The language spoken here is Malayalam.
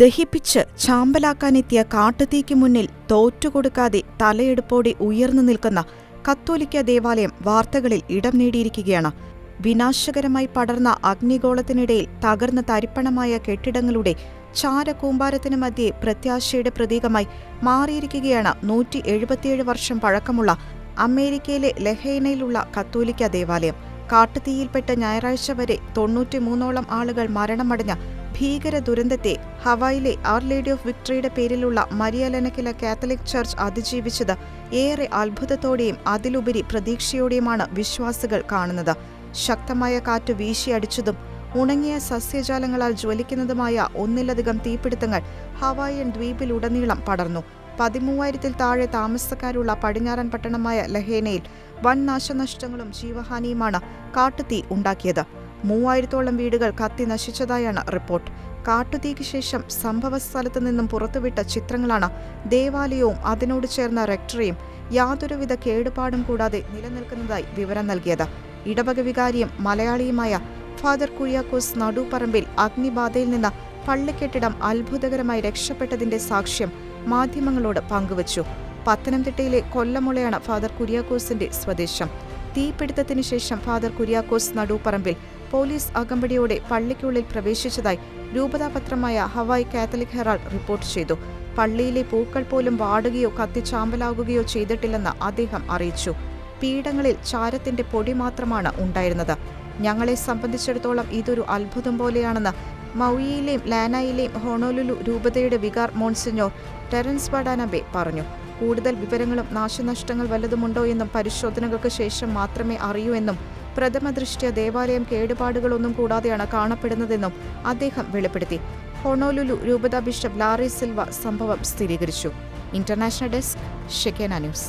ദഹിപ്പിച്ച് ചാമ്പലാക്കാനെത്തിയ കാട്ടുതീക്ക് മുന്നിൽ തോറ്റുകൊടുക്കാതെ തലയെടുപ്പോടെ ഉയർന്നു നിൽക്കുന്ന കത്തോലിക്ക ദേവാലയം വാർത്തകളിൽ ഇടം നേടിയിരിക്കുകയാണ്. വിനാശകരമായി പടർന്ന അഗ്നിഗോളത്തിനിടയിൽ തകർന്ന തരിപ്പണമായ കെട്ടിടങ്ങളുടെ ചാരകൂമ്പാരത്തിന് മധ്യേ പ്രത്യാശയുടെ പ്രതീകമായി മാറിയിരിക്കുകയാണ് നൂറ്റി എഴുപത്തിയേഴ് വർഷം പഴക്കമുള്ള അമേരിക്കയിലെ ലഹേനയിലുള്ള കത്തോലിക്ക ദേവാലയം. കാട്ടുതീയിൽപ്പെട്ട ഞായറാഴ്ച വരെ തൊണ്ണൂറ്റിമൂന്നോളം ആളുകൾ മരണമടഞ്ഞ ഭീകര ദുരന്തത്തെ ഹവായിലെ ആർ ലേഡി ഓഫ് വിക്ടറിയുടെ പേരിലുള്ള മരിയലനക്കില കാത്തലിക് ചർച്ച് അതിജീവിച്ചത് ഏറെ അത്ഭുതത്തോടെയും അതിലുപരി പ്രതീക്ഷയോടെയുമാണ് വിശ്വാസികൾ കാണുന്നത്. ശക്തമായ കാറ്റ് വീശിയടിച്ചതും ഉണങ്ങിയ സസ്യജാലങ്ങളാൽ ജ്വലിക്കുന്നതുമായ ഒന്നിലധികം തീപിടുത്തങ്ങൾ ഹവായൻ ദ്വീപിലുടനീളം പടർന്നു. പതിമൂവായിരത്തിൽ താഴെ താമസക്കാരുള്ള പടിഞ്ഞാറൻ പട്ടണമായ ലഹേനയിൽ വൻ നാശനഷ്ടങ്ങളും ജീവഹാനിയുമാണ് കാട്ടുതീ ഉണ്ടാക്കിയത്. മൂവായിരത്തോളം വീടുകൾ കത്തി നശിച്ചതായാണ് റിപ്പോർട്ട്. കാട്ടുതീക്ക് ശേഷം സംഭവസ്ഥലത്തു നിന്നും പുറത്തുവിട്ട ചിത്രങ്ങളാണ് ദേവാലയവും അതിനോട് ചേർന്ന റെക്ടറിയും യാതൊരുവിധ കേടുപാടും കൂടാതെ നിലനിൽക്കുന്നതായി വിവരം നൽകിയത്. ഇടവക വികാരിയും മലയാളിയുമായ ഫാദർ കുര്യാക്കോസ് നടുപറമ്പിൽ അഗ്നിബാധയിൽ നിന്ന് പള്ളിക്കെട്ടിടം അത്ഭുതകരമായി രക്ഷപ്പെട്ടതിന്റെ സാക്ഷ്യം മാധ്യമങ്ങളോട് പങ്കുവച്ചു. പത്തനംതിട്ടയിലെ കൊല്ലമുളയാണ് ഫാദർ കുര്യാക്കോസിന്റെ സ്വദേശം. തീപിടുത്തത്തിന് ശേഷം ഫാദർ കുര്യാക്കോസ് നടുപ്പറമ്പിൽ പോലീസ് അകമ്പടിയോടെ പള്ളിക്കുള്ളിൽ പ്രവേശിച്ചതായി രൂപതാപത്രമായ ഹവായ് കാത്തലിക് ഹെറാൾഡ് റിപ്പോർട്ട് ചെയ്തു. പള്ളിയിലെ പൂക്കൾ പോലും വാടുകയോ കത്തിച്ചാമ്പലാകുകയോ ചെയ്തിട്ടില്ലെന്ന് അദ്ദേഹം അറിയിച്ചു. പീഠങ്ങളിൽ ചാരത്തിന്റെ പൊടി മാത്രമാണ് ഉണ്ടായിരുന്നത്. ഞങ്ങളെ സംബന്ധിച്ചിടത്തോളം ഇതൊരു അത്ഭുതം പോലെയാണെന്ന് മൗയിയിലെയും ലാനായിലെയും ഹോണോലുലു രൂപതയുടെ വികാർ മോൺസിഞ്ഞോർ ടെറൻസ് വഡാനബെ പറഞ്ഞു. കൂടുതൽ വിവരങ്ങളും നാശനഷ്ടങ്ങൾ വല്ലതുമുണ്ടോ എന്നും പരിശോധനകൾക്ക് ശേഷം മാത്രമേ അറിയൂ എന്നും പ്രഥമദൃഷ്ട്യ ദേവാലയം കേടുപാടുകളൊന്നും കൂടാതെയാണ് കാണപ്പെടുന്നതെന്നും അദ്ദേഹം വെളിപ്പെടുത്തി. ഹൊണോലുലു രൂപത ബിഷപ്പ് ലാറി സിൽവ സംഭവം സ്ഥിരീകരിച്ചു. International desk Shekinah news.